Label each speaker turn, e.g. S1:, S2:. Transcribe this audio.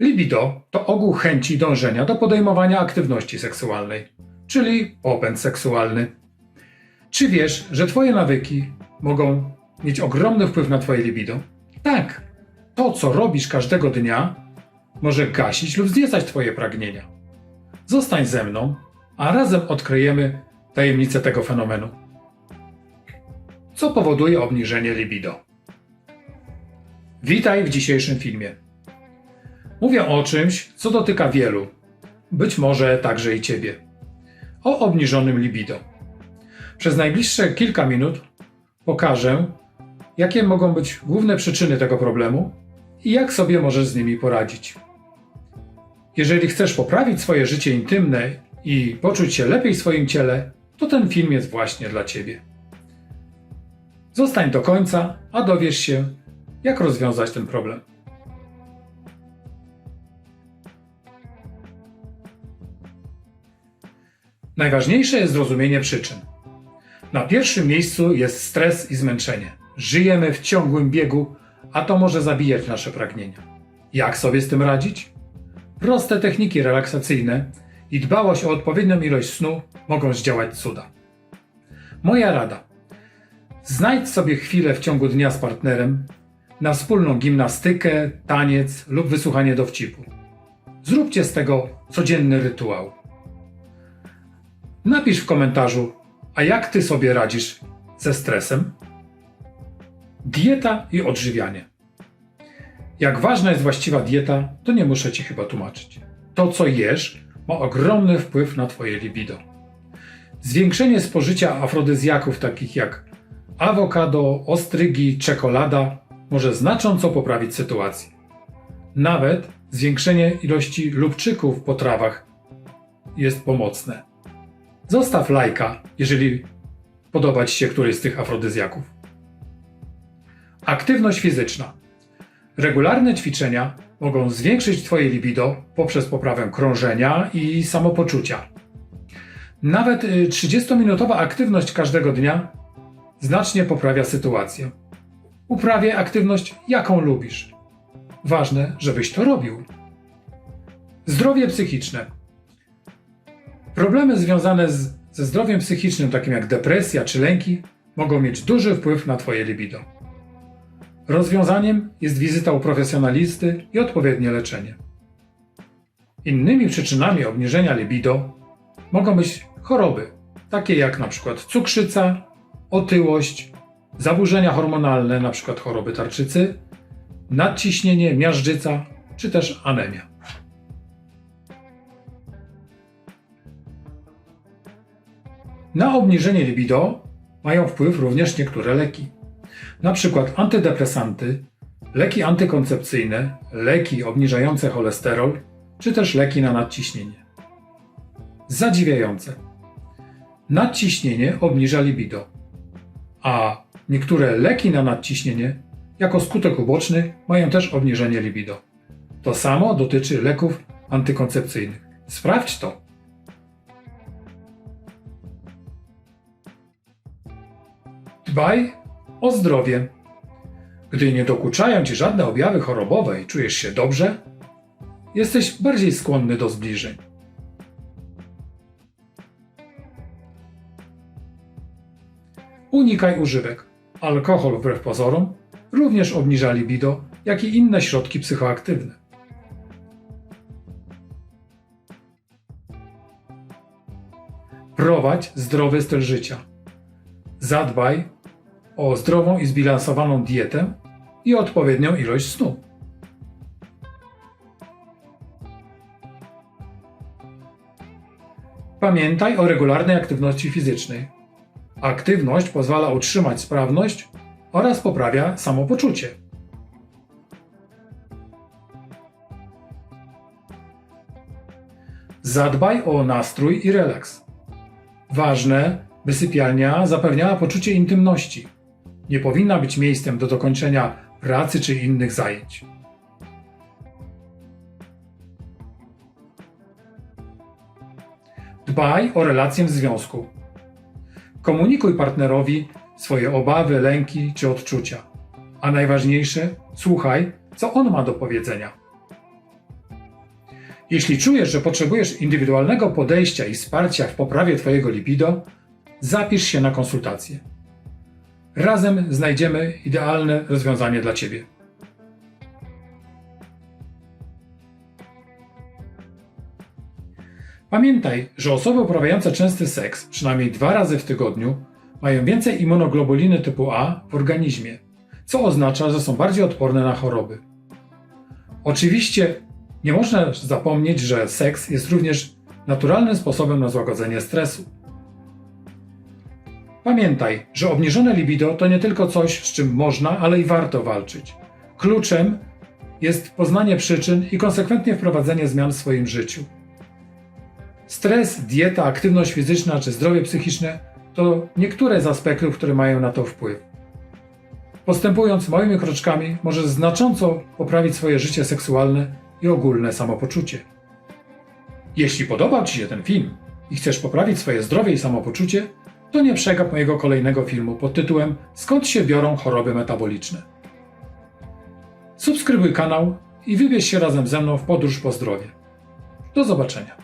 S1: Libido to ogół chęci dążenia do podejmowania aktywności seksualnej, czyli popęd seksualny. Czy wiesz, że Twoje nawyki mogą mieć ogromny wpływ na Twoje libido? Tak, to co robisz każdego dnia może gasić lub zniecać Twoje pragnienia. Zostań ze mną, a razem odkryjemy tajemnicę tego fenomenu. Co powoduje obniżenie libido? Witaj w dzisiejszym filmie. Mówię o czymś, co dotyka wielu, być może także i Ciebie. O obniżonym libido. Przez najbliższe kilka minut pokażę, jakie mogą być główne przyczyny tego problemu i jak sobie możesz z nimi poradzić. Jeżeli chcesz poprawić swoje życie intymne i poczuć się lepiej w swoim ciele, to ten film jest właśnie dla Ciebie. Zostań do końca, a dowiesz się, jak rozwiązać ten problem. Najważniejsze jest zrozumienie przyczyn. Na pierwszym miejscu jest stres i zmęczenie. Żyjemy w ciągłym biegu, a to może zabijać nasze pragnienia. Jak sobie z tym radzić? Proste techniki relaksacyjne i dbałość o odpowiednią ilość snu mogą zdziałać cuda. Moja rada. Znajdź sobie chwilę w ciągu dnia z partnerem na wspólną gimnastykę, taniec lub wysłuchanie dowcipu. Zróbcie z tego codzienny rytuał. Napisz w komentarzu, a jak ty sobie radzisz ze stresem? Dieta i odżywianie. Jak ważna jest właściwa dieta, to nie muszę ci chyba tłumaczyć. To, co jesz, ma ogromny wpływ na twoje libido. Zwiększenie spożycia afrodyzjaków takich jak awokado, ostrygi, czekolada może znacząco poprawić sytuację. Nawet zwiększenie ilości lubczyków w potrawach jest pomocne. Zostaw lajka, jeżeli podoba Ci się któryś z tych afrodyzjaków. Aktywność fizyczna. Regularne ćwiczenia mogą zwiększyć Twoje libido poprzez poprawę krążenia i samopoczucia. Nawet y, 30-minutowa aktywność każdego dnia znacznie poprawia sytuację. Uprawiaj aktywność, jaką lubisz. Ważne, żebyś to robił. Zdrowie psychiczne. Problemy związane z, ze zdrowiem psychicznym, takim jak depresja czy lęki, mogą mieć duży wpływ na Twoje libido. Rozwiązaniem jest wizyta u profesjonalisty i odpowiednie leczenie. Innymi przyczynami obniżenia libido mogą być choroby, takie jak np. cukrzyca, otyłość, zaburzenia hormonalne, np. choroby tarczycy, nadciśnienie, miażdżyca czy też anemia. Na obniżenie libido mają wpływ również niektóre leki. Na przykład antydepresanty, leki antykoncepcyjne, leki obniżające cholesterol, czy też leki na nadciśnienie. Zadziwiające. Nadciśnienie obniża libido, a niektóre leki na nadciśnienie jako skutek uboczny mają też obniżenie libido. To samo dotyczy leków antykoncepcyjnych. Sprawdź to. Dbaj o zdrowie. Gdy nie dokuczają ci żadne objawy chorobowe i czujesz się dobrze, jesteś bardziej skłonny do zbliżeń. Unikaj używek. Alkohol, wbrew pozorom, również obniża libido, jak i inne środki psychoaktywne. Prowadź zdrowy styl życia. Zadbaj o zdrową i zbilansowaną dietę i odpowiednią ilość snu. Pamiętaj o regularnej aktywności fizycznej. Aktywność pozwala utrzymać sprawność oraz poprawia samopoczucie. Zadbaj o nastrój i relaks. Ważne, by sypialnia zapewniała poczucie intymności. Nie powinna być miejscem do dokończenia pracy czy innych zajęć. Dbaj o relację w związku. Komunikuj partnerowi swoje obawy, lęki czy odczucia. A najważniejsze, słuchaj, co on ma do powiedzenia. Jeśli czujesz, że potrzebujesz indywidualnego podejścia i wsparcia w poprawie Twojego libido, zapisz się na konsultację. Razem znajdziemy idealne rozwiązanie dla Ciebie. Pamiętaj, że osoby uprawiające częsty seks, przynajmniej dwa razy w tygodniu, mają więcej immunoglobuliny typu A w organizmie, co oznacza, że są bardziej odporne na choroby. Oczywiście nie można zapomnieć, że seks jest również naturalnym sposobem na złagodzenie stresu. Pamiętaj, że obniżone libido to nie tylko coś, z czym można, ale i warto walczyć. Kluczem jest poznanie przyczyn i konsekwentnie wprowadzenie zmian w swoim życiu. Stres, dieta, aktywność fizyczna czy zdrowie psychiczne to niektóre z aspektów, które mają na to wpływ. Postępując małymi kroczkami, możesz znacząco poprawić swoje życie seksualne i ogólne samopoczucie. Jeśli podobał Ci się ten film i chcesz poprawić swoje zdrowie i samopoczucie, to nie przegap mojego kolejnego filmu pod tytułem Skąd się biorą choroby metaboliczne. Subskrybuj kanał i wybierz się razem ze mną w podróż po zdrowie. Do zobaczenia.